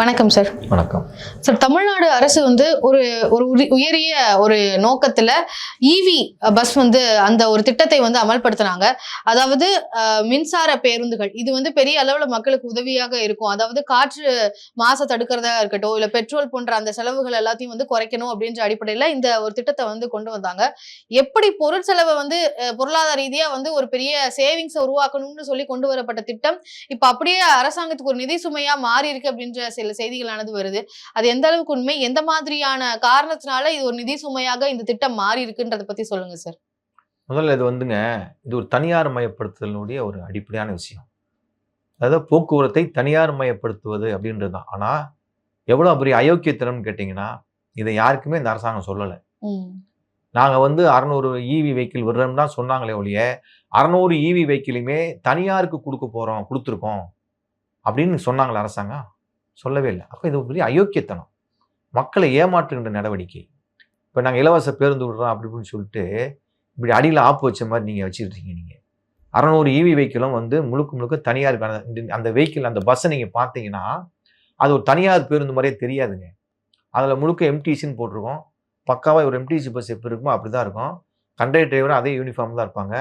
வணக்கம் சார் வணக்கம். சார் தமிழ்நாடு அரசு வந்து ஒரு ஒரு உயரிய ஒரு நோக்கத்துல இவி பஸ் வந்து அந்த ஒரு திட்டத்தை வந்து அமல்படுத்தினாங்க. அதாவது மின்சார பேருந்துகள். இது வந்து பெரிய அளவுல மக்களுக்கு உதவியாக இருக்கும். அதாவது காற்று மாசை தடுக்கிறதா இருக்கட்டும் இல்ல பெட்ரோல் போன்ற அந்த செலவுகள் எல்லாத்தையும் வந்து குறைக்கணும் அப்படின்ற அடிப்படையில இந்த ஒரு திட்டத்தை வந்து கொண்டு வந்தாங்க. எப்படி பொருள் செலவை வந்து பொருளாதார ரீதியா வந்து ஒரு பெரிய சேவிங்ஸை உருவாக்கணும்னு சொல்லி கொண்டு வரப்பட்ட திட்டம் இப்ப அப்படியே அரசாங்கத்துக்கு ஒரு நிதி சுமையா மாறி இருக்கு அப்படின்ற சில செய்திகளானது வருது. அது எந்த அளவுக்கு உண்மை? எந்த மாதிரியான காரணத்தினால இது ஒரு நிதி சுமையாக இந்த திட்டம் மாறி இருக்குன்றத பத்தி சொல்லுங்க சார் முதல்ல இது வந்துங்க இது ஒரு தனியார் மயப்படுத்துதலுடைய ஒரு அடிப்படையான விஷயம். அதாவது போக்குவரத்தை தனியார் மயப்படுத்துவது அப்படின்றது தான். ஆனால் எவ்வளோ பெரிய அயோக்கியத்தனம்னு கேட்டிங்கன்னா இதை யாருக்குமே இந்த அரசாங்கம் சொல்லலை. நாங்கள் வந்து அறநூறு இவி வெஹிக்கிள் விடுறோம் தான் சொன்னாங்களே ஒழிய அறநூறு இவி வெஹிக்கிளுமே தனியாருக்கு கொடுக்க போகிறோம் கொடுத்துருக்கோம் அப்படின்னு சொன்னாங்களே அரசாங்கம். சொல்லவே இல்லை. அப்போ இது பெரிய அயோக்கியத்தனம். மக்களை ஏமாற்றுகின்ற நடவடிக்கை. இப்போ நாங்கள் இலவச பேருந்து விடுறோம் அப்படி இப்படின்னு சொல்லிட்டு இப்படி அடியில் ஆப்பு வச்ச மாதிரி நீங்கள் வச்சுருக்கீங்க நீங்கள் அறநூறு இவி வெஹிக்கிளும் வந்து முழுக்க முழுக்க தனியாருக்கான அந்த வெஹிக்கிள் அந்த பஸ்ஸை நீங்கள் பார்த்தீங்கன்னா அது ஒரு தனியார் பேருந்து மாதிரியே தெரியாதுங்க. அதில் முழுக்க எம்டிசின்னு போட்டிருக்கோம். பக்காவாக ஒரு எம்டிசி பஸ் எப்படி இருக்குமோ அப்படி தான் இருக்கும். கண்டக்டர் டிரைவரும் அதே யூனிஃபார்ம் தான் இருப்பாங்க.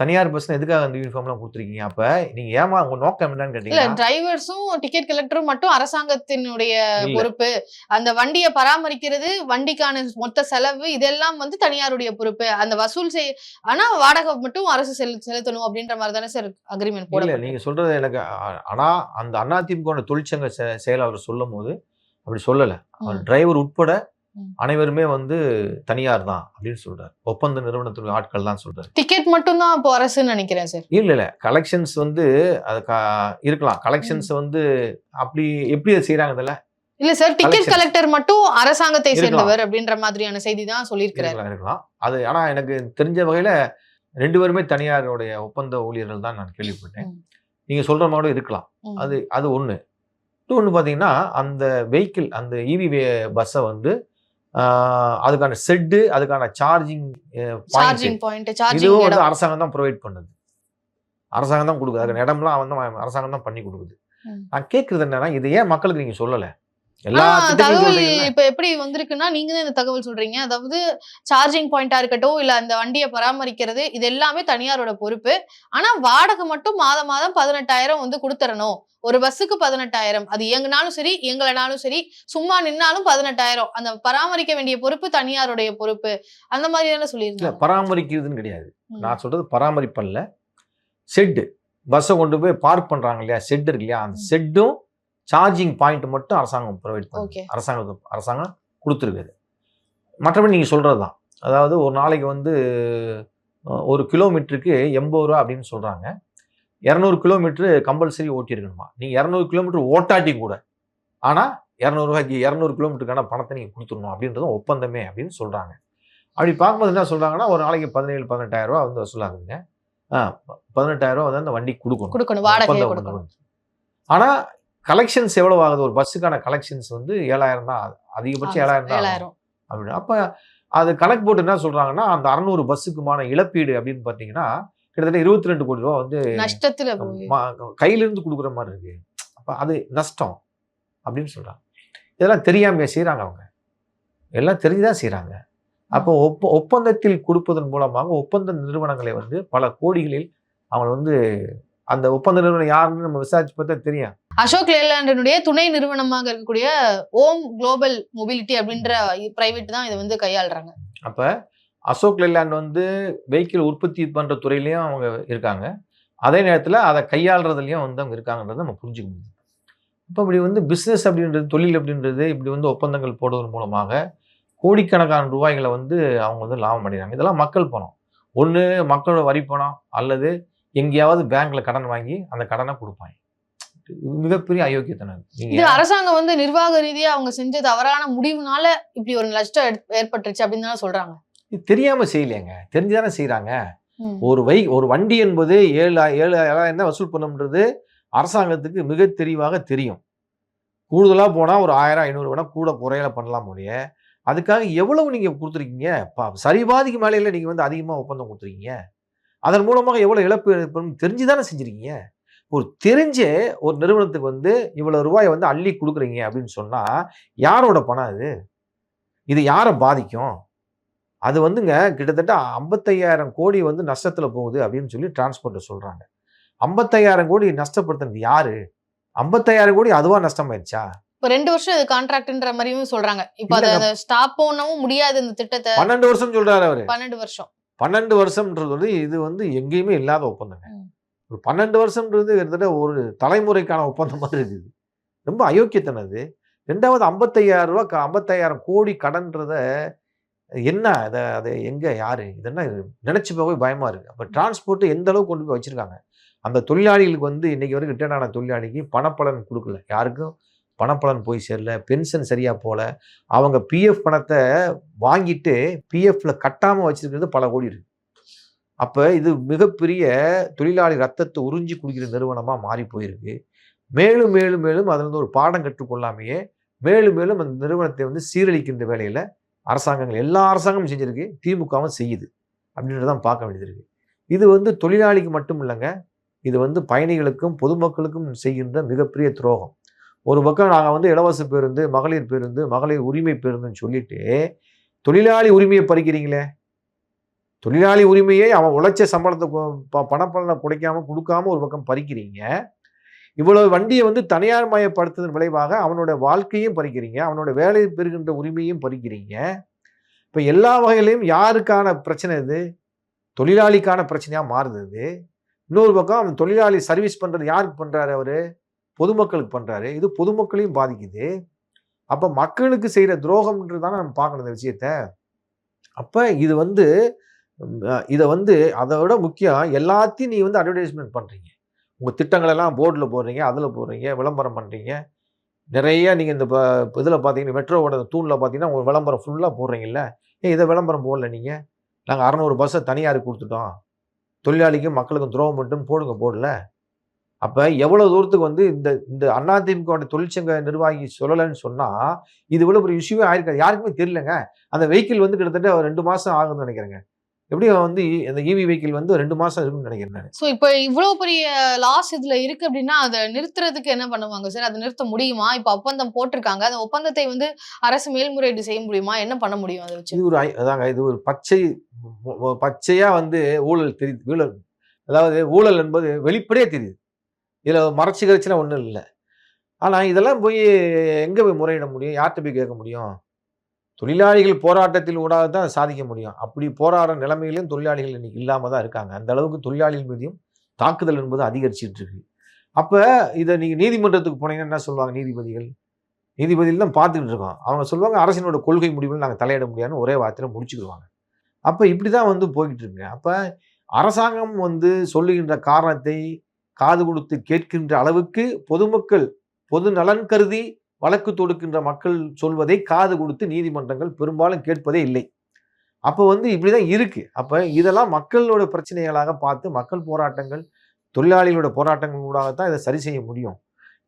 தனியார் பஸ்ல எதுக்காக அந்த யூனிஃபார்ம்லாம் கொடுத்துருக்கீங்க? அப்போ நீங்கள் ஏமா உங்கள் நோக்கம் என்னன்னு இல்ல கேட்டீங்கன்னா டிரைவர்ஸும் டிக்கெட் கலெக்டரும் மட்டும் அரசாங்கத்தினுடைய. பொறுப்பு. அந்த வண்டியை பராமரிக்கிறது வண்டிக்கான மொத்த செலவு இதெல்லாம் வந்து தனியாருடைய பொறுப்பு. அந்த வசூல் செய் ஆனா வாடகை மட்டும் அரசு செலு செலுத்தணும் அப்படின்ற மாதிரி தானே சார் அக்ரிமெண்ட் இல்லை போட நீங்கள் சொல்கிறது எனக்கு ஆனா அந்த அதிமுக தொழிற்சங்க செயலாளர் சொல்லும் போது அப்படி சொல்லலை. அவர் டிரைவர் உட்பட. அனைவருமே வந்து தனியார் தான் அப்படின்னு சொல்றாரு. ஒப்பந்த நிறுவனத்துடைய ஆட்கள் தான் சொல்றாரு. டிக்கெட் மட்டும் தான் இப்போ அரசுன்னு நினைக்கிறேன் சார் இல்ல இல்ல. கலெக்ஷன்ஸ் வந்து அது இருக்கலாம். கலெக்ஷன்ஸ் வந்து அப்படி எப்படி அதை செய்யறாங்க இதுல இல்ல சார் டிக்கெட். கலெக்டர் மட்டும் அரசாங்கத்தை. சேர்ந்தவர் அப்படின்ற மாதிரியான செய்தி தான் சொல்லியிருக்கிறார். இருக்கலாம் அது ஆனா எனக்கு தெரிஞ்ச வகையில ரெண்டு பேருமே தனியாருடைய ஒப்பந்த ஊழியர்கள் தான் நான் கேள்விப்பட்டேன். நீங்க சொல்ற மாதிரி இருக்கலாம். அது அது ஒண்ணு. இன்னொன்று பார்த்தீங்கன்னா அந்த வெஹிக்கிள் அந்த இவி பஸ்ஸை வந்து அதுக்கான செட்டு அதுக்கான சார்ஜிங் சார்ஜிங் பாயிண்ட் இதுவும் வந்து அரசாங்கம் தான் ப்ரொவைட் பண்ணுது. அரசாங்கம் தான் கொடுக்குது. அதுக்கு இடம்லாம் வந்து அரசாங்கம் தான் பண்ணி கொடுக்குது. நான் கேட்கறது என்னன்னா இது ஏன் மக்களுக்கு நீங்க சொல்லல? தகவல்? இப்ப எப்படி வந்திருக்குன்னா நீங்க தான் இந்த தகவல் சொல்றீங்க. அதாவது சார்ஜிங் பாயிண்டா இருக்கட்டும் இல்ல அந்த வண்டியை பராமரிக்கிறது இது எல்லாமே தனியாரோட பொறுப்பு. ஆனா வாடகை மட்டும் மாதம் மாதம் பதினெட்டாயிரம் வந்து கொடுத்துறணும் ஒரு பஸ்ஸுக்கு பதினெட்டாயிரம். அது இயங்குனாலும் சரி இயங்கலனாலும் சரி சும்மா நின்னாலும் பதினெட்டாயிரம். அந்த பராமரிக்க வேண்டிய பொறுப்பு தனியாருடைய பொறுப்பு. அந்த மாதிரி தானே இல்ல சொல்லியிருந்தாங்க? பராமரிக்கிறதுன்னு கிடையாது. நான் சொல்றது பராமரிப்பல்ல. செட்டு பஸ்ஸை கொண்டு போய் பார்க் பண்றாங்க இல்லையா? செட் இருக்கு இல்லையா? அந்த ம். சார்ஜிங் பாயிண்ட் மட்டும் அரசாங்கம் ப்ரொவைட் Okay. பண்ணுது அரசாங்கம் அரசாங்கம் கொடுத்துருக்குது. மற்றபடி நீங்க சொல்றது தான் அதாவது ஒரு நாளைக்கு வந்து ஒரு கிலோமீட்டருக்கு எண்பது ரூபா அப்படின்னு சொல்றாங்க. இரநூறு கிலோமீட்டர் கம்பல்சரி ஓட்டியிருக்கணுமா? நீங்க இரநூறு கிலோமீட்டர் ஓட்டாட்டி கூட ஆனா இரநூறுவாய்க்கு இரநூறு கிலோமீட்டருக்கான பணத்தை நீங்க கொடுத்துடணும் அப்படின்றது ஒப்பந்தமே அப்படின்னு சொல்றாங்க. அப்படி பார்க்கும்போது என்ன சொல்றாங்கன்னா ஒரு நாளைக்கு பதினேழு பதினெட்டாயிரம் ரூபா வந்து பதினெட்டாயிரம் ரூபா வந்து அந்த வண்டிக்கு கொடுக்கணும். கொடுக்கணும் வாடகையை கலெக்ஷன்ஸ் எவ்வளவு ஆகுது? ஒரு பஸ்ஸுக்கான கலெக்ஷன்ஸ் வந்து ஏழாயிரம் தான். அதிகபட்சம் ஏழாயிரம் தான் அப்படின்னு. அப்ப அது கணக்கு போட்டு என்ன சொல்றாங்கன்னா அந்த அறநூறு பஸ்ஸுக்குமான இழப்பீடு அப்படின்னு பாத்தீங்கன்னா கிட்டத்தட்ட இருபத்தி ரெண்டு கோடி ரூபா வந்து நஷ்டத்துல போய் ம- கையில இருந்து கொடுக்குற மாதிரி இருக்கு. அப்ப அது நஷ்டம் அப்படின்னு சொல்றாங்க. இதெல்லாம் தெரியாம செய்றாங்க அவங்க. எல்லாம் தெரிஞ்சுதான் செய்றாங்க. அப்போ ஒப்ப ஒப்பந்தத்தில் கொடுப்பதன் மூலமாக ஒப்பந்த நிறுவனங்களை வந்து பல கோடிகளில் அவங்க வந்து அந்த ஒப்பந்த நிறுவனம் யாருன்னு நம்ம விசாரிச்சு பார்த்தா தெரியும். அசோக் லேலாண்டனுடைய துணை நிறுவனமாக இருக்கக்கூடிய ஓம் குளோபல் மொபிலிட்டி அப்படின்ற பிரைவேட் தான் இதை வந்து கையாளுறாங்க. அப்போ அசோக் லேலாண்ட் வந்து வெஹிக்கிள் உற்பத்தி பண்ணுற துறையிலையும் அவங்க இருக்காங்க. அதே நேரத்தில் அதை கையாளுறதுலையும் வந்து அவங்க இருக்காங்கன்றதை நம்ம புரிஞ்சுக்க முடியும் இப்போ இப்படி வந்து பிஸ்னஸ் அப்படின்றது தொழில் அப்படின்றது இப்படி வந்து ஒப்பந்தங்கள் போடுவதன் மூலமாக கோடிக்கணக்கான ரூபாய்களை வந்து அவங்க வந்து லாபம் அடைகிறாங்க. இதெல்லாம் மக்கள் பணம். ஒன்று மக்களோட வரி பணம் அல்லது எங்கேயாவது பேங்க்கில் கடன் வாங்கி அந்த கடனை கொடுப்பாங்க. மிகப்பெரிய அயோக்கியத்தனம். இது அரசாங்கம் வந்து நிர்வாக ரீதியா அவங்க செஞ்ச தவறான முடிவுனால இப்படி ஒரு நஷ்டம் ஏற்ப- ஏற்பட்டுருச்சு அப்படின்னு தானே சொல்றாங்க. இது தெரியாம செய்யலையேங்க. தெரிஞ்சுதானே செய்றாங்க. ம். ஒரு வை ஒரு வண்டி என்பது ஏழு ஏழு ஏழாயிரம் தான் வசூல் பண்ணுன்றது அரசாங்கத்துக்கு மிக தெளிவாக தெரியும். கூடுதலாக போனால் ஒரு ஆயிரம் ஐநூறு வேணா கூட குறையில பண்ணலாம் முடிய அதுக்காக எவ்வளவு நீங்கள் கொடுத்துருக்கீங்க? பா- சரிபாதிக்கு மேலையில் நீங்கள் வந்து அதிகமாக ஒப்பந்தம் கொடுத்துருக்கீங்க. அதன் மூலமாக எவ்வளோ இழப்பு ஏற்படும் தெரிஞ்சு தானே செஞ்சுருக்கீங்க? ஒரு தெரிஞ்ச ஒரு நிறுவனத்துக்கு வந்து இவ்வளவு ரூபாய் வந்து அள்ளி கொடுக்குறீங்க அப்படின்னு சொன்னா யாரோட பணம் அது? இது யாரை பாதிக்கும்? அது வந்துங்க கிட்டத்தட்ட ஐம்பத்தையாயிரம் கோடி வந்து நஷ்டத்துல போகுது அப்படின்னு சொல்லி டிரான்ஸ்போர்ட்டர் சொல்றாங்க. ஐம்பத்தையாயிரம் கோடி நஷ்டப்படுத்துறது யாரு? ஐம்பத்தையாயிரம் கோடி அதுவா நஷ்டமாயிருச்சா? இப்ப ரெண்டு வருஷம் இது கான்ட்ராக்ட்ன்ற மாதிரியும் சொல்றாங்க. இப்ப அதை. ஸ்டாப் பண்ணவும் முடியாது இந்த திட்டத்தை. பன்னெண்டு வருஷம் சொல்றாரு அவரு. பன்னெண்டு வருஷம். பன்னெண்டு வருஷம்ன்றது வந்து இது வந்து எங்கேயுமே இல்லாத ஒப்பந்தங்க. ஒரு பன்னெண்டு வருஷம்ன்றது கிட்டத்தட்ட ஒரு தலைமுறைக்கான ஒப்பந்தம் மாதிரி இருக்குது. ரொம்ப அயோக்கியத்தனம் அது. ரெண்டாவது ஐம்பத்தையாயிரம் ரூபா க- ஐம்பத்தையாயிரம் கோடி கடன்றத என்ன? அதை அதை எங்கே யார்? இதெல்லாம் நினச்சி போகவே பயமாக இருக்குது அப்போ டிரான்ஸ்போர்ட் எந்த அளவுக்கு கொண்டு போய் வச்சுருக்காங்க? அந்த தொழிலாளிகளுக்கு வந்து இன்றைக்கி வரைக்கும் ரிட்டர்ன் ஆன தொழிலாளிக்கு பணப்பலன் கொடுக்கல. யாருக்கும் பணப்பலன் போய் சேரல. பென்ஷன் சரியாக போகல அவங்க பிஎஃப் பணத்தை வாங்கிட்டு பிஎஃப்பில் கட்டாமல் வச்சுருக்கிறது பல கோடி இருக்குது அப்ப இது மிகப்பெரிய தொழிலாளி ரத்தத்தை உறிஞ்சி குடிக்கிற நிறுவனமா மாறி போயிருக்கு. மேலும் மேலும் மேலும் அதுல இருந்து ஒரு பாடம் கற்றுக்கொள்ளாமையே மேலும் மேலும் அந்த நிறுவனத்தை வந்து சீரழிக்கின்ற வேலையில் அரசாங்கங்கள் எல்லா அரசாங்கமும் செஞ்சிருக்கு திமுகவும் செய்யுது அப்படின்றதான் பார்க்க வேண்டியது இருக்குது இது வந்து தொழிலாளிக்கு மட்டும் இல்லைங்க இது வந்து பயணிகளுக்கும் பொதுமக்களுக்கும் செய்கின்ற மிகப்பெரிய துரோகம். ஒரு பக்கம் நாங்கள் வந்து இலவச பேருந்து மகளிர் பேருந்து மகளிர் உரிமை பேருந்துன்னு சொல்லிட்டு தொழிலாளி உரிமையை பறிக்கிறீங்களே தொழிலாளி உரிமையை அவன் உழைச்ச சம்பளத்தை ப- பணப்பலனை குடைக்காம கொடுக்காம ஒரு பக்கம் பறிக்கிறீங்க. இவ்வளவு வண்டியை வந்து தனியார் மயப்படுத்துவதன் விளைவாக அவனோட வாழ்க்கையும் பறிக்கிறீங்க. அவனோட வேலை பெறுகின்ற உரிமையும் பறிக்கிறீங்க. இப்போ எல்லா வகையிலையும் யாருக்கான பிரச்சனை இது? தொழிலாளிக்கான பிரச்சனையாக மாறுது இது. இன்னொரு பக்கம் அவன் தொழிலாளி சர்வீஸ் பண்ணுறது யாருக்கு பண்ணுறாரு அவர்? பொதுமக்களுக்கு பண்ணுறாரு இது பொதுமக்களையும் பாதிக்குது. அப்போ மக்களுக்கு செய்கிற துரோகம்ன்றது தானே நம்ம பார்க்கணும் இந்த விஷயத்த. அப்போ இது வந்து இதை வந்து அதை விட முக்கியம் எல்லாத்தையும் நீ வந்து அட்வர்டைஸ்மெண்ட் பண்ணுறீங்க உங்கள் திட்டங்களெல்லாம் போர்டில் போடுறீங்க அதில் போடுறீங்க விளம்பரம் பண்ணுறீங்க நிறைய நீங்கள் இந்த ப- பார்த்தீங்கன்னா மெட்ரோவோட தூணில் பார்த்தீங்கன்னா உங்கள் விளம்பரம் ஃபுல்லாக போடுறீங்கல்ல. ஏன் இதை விளம்பரம் போடல நீங்கள் நாங்கள் அறநூறு பஸ்ஸை தனியாருக்கு கொடுத்துட்டோம். தொழிலாளிக்கும் மக்களுக்கும் துரோகம் மட்டும் போடுங்க போடல. அப்போ எவ்வளோ தூரத்துக்கு வந்து இந்த இந்த அதிமுக தொழிற்சங்க நிர்வாகி சொல்லலைன்னு சொன்னால் இது இவ்வளோ ஒரு இஷ்யூவே ஆயிருக்காது. யாருக்குமே தெரியலங்க. அந்த வெஹிக்கிள் வந்து கிட்டத்தட்ட ஒரு ரெண்டு மாதம் ஆகுதுன்னு நினைக்கிறேங்க. எப்படி வந்து இந்த இவி வெஹிக்கிள் வந்து ஒரு ரெண்டு மாசம் இருக்குன்னு நினைக்கிறேன் நான். சோ இப்ப இவ்வளவு பெரிய லாஸ் இதுல இருக்கு அப்படின்னா அதை நிறுத்துறதுக்கு என்ன பண்ணுவாங்க? சார் அதை நிறுத்த முடியுமா? இப்ப ஒப்பந்தம் போட்டிருக்காங்க. அந்த ஒப்பந்தத்தை வந்து அரசு மேல்முறையீடு செய்ய முடியுமா? என்ன பண்ண முடியும் அதை வச்சு? இது ஒரு அதாங்க இது ஒரு பச்சை பச்சையா வந்து ஊழல் தெரியுது. ஊழல் அதாவது ஊழல் என்பது வெளிப்படையா தெரியுது. இதுல மறைச்சு கழிச்சுனா ஒண்ணும் இல்லை. ஆனா இதெல்லாம் போய் எங்க போய் முறையிட முடியும்? யார்கிட்ட போய் கேட்க முடியும்? தொழிலாளிகள் போராட்டத்தில் ஊடாக தான் சாதிக்க முடியும். அப்படி போராடுற நிலைமையிலும் தொழிலாளிகள் இன்னைக்கு இல்லாமல் தான் இருக்காங்க. அந்த அளவுக்கு தொழிலாளிகள் மீதியும் தாக்குதல் என்பது அதிகரிச்சிட்டு இருக்கு. அப்போ இதை நீங்கள் நீதிமன்றத்துக்கு போனீங்கன்னா என்ன சொல்லுவாங்க நீதிபதிகள்? நீதிபதிகள் தான் பார்த்துக்கிட்டு இருக்கோம். அவங்க சொல்லுவாங்க அரசினோட கொள்கை முடிவில் நாங்கள் தலையிட முடியாதுன்னு ஒரே வார்த்தையில் முடிச்சுக்கிடுவாங்க. இப்படி தான் வந்து போய்கிட்டு இருக்குங்க அப்போ அரசாங்கம் வந்து சொல்லுகின்ற காரணத்தை காது கொடுத்து கேட்கின்ற அளவுக்கு பொதுமக்கள் பொது நலன் கருதி வழக்கு தொடுக்கின்ற மக்கள் சொல்வதை காது கொடுத்து நீதிமன்றங்கள் பெரும்பாலும் கேட்பதே இல்லை. அப்போ வந்து இப்படி தான் இருக்குது அப்போ இதெல்லாம் மக்களோட பிரச்சனைகளாக பார்த்து மக்கள் போராட்டங்கள் தொழிலாளிகளோட போராட்டங்கள் ஊடாகத்தான் இதை சரி செய்ய முடியும்.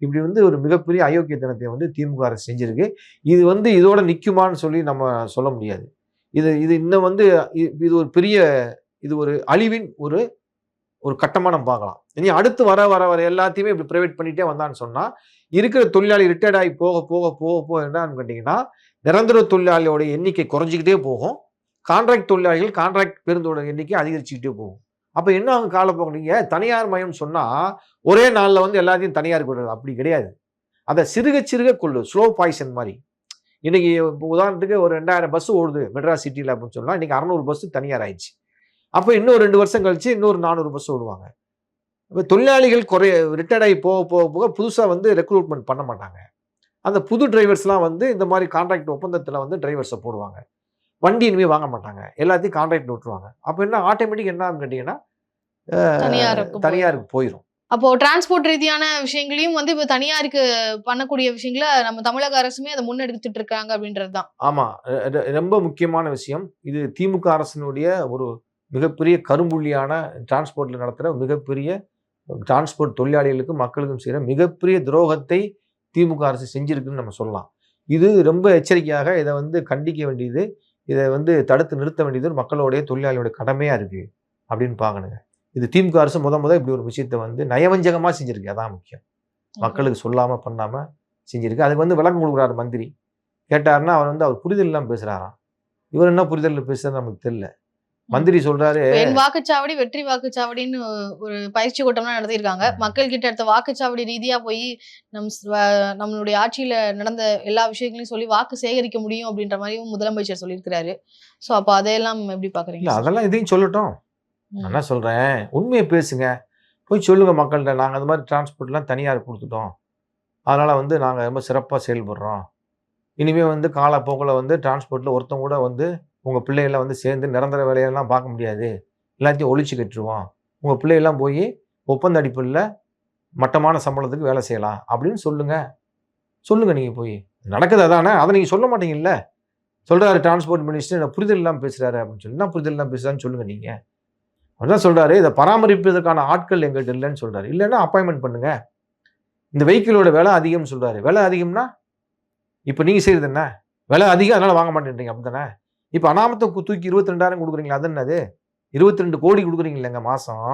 இப்படி வந்து ஒரு மிகப்பெரிய அயோக்கியத்தனத்தை வந்து திமுக அரசு செஞ்சிருக்கு. இது வந்து இதோட நிற்குமான்னு சொல்லி நம்ம சொல்ல முடியாது. இது இது இன்னும் வந்து இது ஒரு பெரிய இது ஒரு அழிவின் ஒரு ஒரு கட்டமாக நம்ம பார்க்கலாம். இனி அடுத்து வர வர வர எல்லாத்தையுமே இப்படி ப்ரைவேட் பண்ணிகிட்டே வந்தான்னு சொன்னால் இருக்கிற தொழிலாளி ரிட்டையர்ட் ஆகி போக போக போக போக என்னன்னு கேட்டிங்கன்னா நிரந்தர தொழிலாளியோட எண்ணிக்கை குறைஞ்சிக்கிட்டே போகும். கான்ட்ராக்ட் தொழிலாளிகள் கான்ட்ராக்ட் பேருந்தோட எண்ணிக்கை அதிகரிச்சுக்கிட்டே போகும். அப்போ என்ன ஆகும் காலப்போக்கிறீங்க தனியார் மயம் சொன்னால் ஒரே நாளில் வந்து எல்லாத்தையும் தனியார் கொள்வது அப்படி கிடையாது. அதை சிறுக சிறுக கொள்ளு ஸ்லோ பாய்சன் மாதிரி. இன்றைக்கி இப்போ உதாரணத்துக்கு ஒரு ரெண்டாயிரம் பஸ் ஓடுது மெட்ராஸ் சிட்டியில் அப்படின்னு சொன்னால் இன்றைக்கி அறநூறு பஸ்ஸு தனியார் ஆயிடுச்சு. அப்போ இன்னும் ரெண்டு வருஷம் கழிச்சு இன்னொரு நானூறு பஸ் ஓடுவாங்க. இப்போ தொழிலாளிகள் குறைய ரிட்டையர்ட் ஆகி போக போக போக புதுசாக வந்து ரெக்ரூட்மெண்ட் பண்ண மாட்டாங்க. அந்த புது டிரைவர்ஸ்லாம் வந்து இந்த மாதிரி கான்ட்ராக்ட் ஒப்பந்தத்தில் வந்து டிரைவர்ஸை போடுவாங்க. வண்டி இனிமேல் வாங்க மாட்டாங்க. எல்லாத்தையும் கான்ட்ராக்ட் விட்டுருவாங்க. அப்போ என்ன ஆட்டோமேட்டிக் என்ன கேட்டிங்கன்னா தனியாருக்கு போய். தனியாருக்கு போயிடும் அப்போ டிரான்ஸ்போர்ட் ரீதியான விஷயங்களையும் வந்து இப்ப தனியாருக்கு பண்ணக்கூடிய விஷயங்களை நம்ம தமிழக அரசுமே அதை முன்னெடுத்துட்டு இருக்காங்க அப்படின்றதுதான். ஆமாம் ரொம்ப முக்கியமான விஷயம். இது திமுக அரசினுடைய ஒரு மிகப்பெரிய கரும்புள்ளியான டிரான்ஸ்போர்ட்டில் நடத்துகிற மிகப்பெரிய டிரான்ஸ்போர்ட் தொழிலாளிகளுக்கும் மக்களுக்கும் செய்கிற மிகப்பெரிய துரோகத்தை திமுக அரசு செஞ்சிருக்குன்னு நம்ம சொல்லலாம். இது ரொம்ப எச்சரிக்கையாக இதை வந்து கண்டிக்க வேண்டியது இதை வந்து தடுத்து நிறுத்த வேண்டியது மக்களுடைய தொழிலாளியோட கடமையாக இருக்குது அப்படின்னு பார்க்கணுங்க. இது திமுக அரசு முத முத இப்படி ஒரு விஷயத்தை வந்து நயவஞ்சகமா செஞ்சிருக்கு. அதான் முக்கியம். மக்களுக்கு சொல்லாம பண்ணாம செஞ்சிருக்கு. அதுக்கு வந்து விளக்கம் கொடுக்குறாரு மந்திரி. கேட்டாருன்னா அவர் வந்து அவர் புரிதல் இல்லாம பேசுறாராம். இவர் என்ன புரிதல் பேசுறது நமக்கு தெரியல. மந்திரி சொல்றாரு. பெண் வாக்குச்சாவடி வெற்றி வாக்குச்சாவடின்னு ஒரு பயிற்சி கூட்டம்லாம் நடத்தியிருக்காங்க. மக்கள் கிட்ட அடுத்த வாக்குச்சாவடி ரீதியா போய் நம் ஸ்- நம்மளுடைய ஆட்சியில நடந்த எல்லா விஷயங்களையும் சொல்லி வாக்கு சேகரிக்க முடியும் அப்படின்ற மாதிரியும் முதலமைச்சர் சொல்லியிருக்கிறாரு. சோ அப்ப அதையெல்லாம் எப்படி பாக்குறீங்க அதெல்லாம் இதையும் சொல்லட்டும். என்ன சொல்றேன்? உண்மையை பேசுங்க. போய் சொல்லுங்க மக்கள்கிட்ட. நாங்க அந்த மாதிரி டிரான்ஸ்போர்ட்லாம் தனியார் கொடுத்துட்டோம். அதனால வந்து நாங்க ரொம்ப சிறப்பா செயல்படுறோம். இனிமே வந்து காலப்போக்கில் வந்து டிரான்ஸ்போர்ட்ல ஒருத்தன் கூட வந்து உங்கள் பிள்ளைகள்லாம் வந்து சேர்ந்து நிரந்தர வேலையெல்லாம் பார்க்க முடியாது. எல்லாத்தையும் ஒழிச்சு கட்டுருவோம். உங்கள் பிள்ளைகள்லாம் போய் ஒப்பந்த அடிப்படையில் மட்டமான சம்பளத்துக்கு வேலை செய்யலாம். அப்படின்னு சொல்லுங்கள் சொல்லுங்கள் நீங்கள் போய். நடக்குது அதானே? அதை நீங்கள் சொல்ல மாட்டீங்கல்ல? சொல்கிறாரு டிரான்ஸ்போர்ட் மினிஸ்டர் புரிதல் இல்லாமல் பேசுகிறாரு அப்படின்னு சொல்லி என்ன புரிதல் இல்லாமல் பேசுகிறான்னு சொல்லுங்கள் நீங்கள் அவர் தான் சொல்கிறாரு இதை பராமரிப்பதற்கான ஆட்கள் எங்கள்கிட்ட இல்லைன்னு சொல்கிறாரு இல்லைன்னா அப்பாயின்மெண்ட் பண்ணுங்கள் இந்த வெஹிக்கிளோட விலை அதிகம்னு சொல்கிறாரு விலை அதிகம்னா இப்போ நீங்கள் செய்கிறது என்ன? விலை அதிகம் அதனால் வாங்க மாட்டேன்றீங்க அப்படிதானே இப்போ அனாமத்தை தூக்கி இருபத்தி ரெண்டாயிரம் கொடுக்குறீங்களா? அது என்னது? இருபத்தி ரெண்டு கோடி கொடுக்குறீங்க இல்லைங்க மாசம்?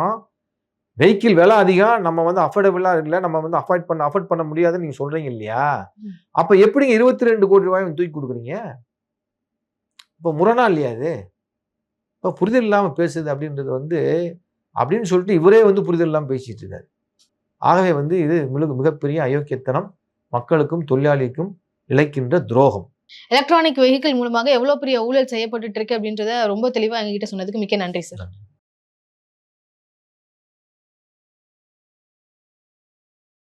வெஹிக்கிள் விலை அதிகம் நம்ம வந்து அஃபோர்டபுளா இல்லை நம்ம வந்து அஃபோர்ட் பண்ண அஃபோர்ட் பண்ண முடியாதுன்னு நீங்க சொல்றீங்க இல்லையா. அப்ப எப்படிங்க இருபத்தி ரெண்டு கோடி ரூபாய் தூக்கி கொடுக்குறீங்க? இப்போ முரணா இல்லையா இது இப்போ புரிதல் இல்லாமல் பேசுது அப்படின்றது வந்து அப்படின்னு சொல்லிட்டு இவரே வந்து புரிதல் இல்லாமல் பேசிட்டு இருக்காரு. ஆகவே வந்து இது மிக மிகப்பெரிய அயோக்கியத்தனம் மக்களுக்கும் தொழிலாளிக்கும் இழைக்கின்ற துரோகம். எலக்ட்ரானிக் வெஹிக்கிள் மூலமாக எவ்வளவு பெரிய ஊழல் செய்யப்பட்டு இருக்கு அப்படின்றத ரொம்ப தெளிவா எங்ககிட்ட சொன்னதுக்கு மிக்க நன்றி சார்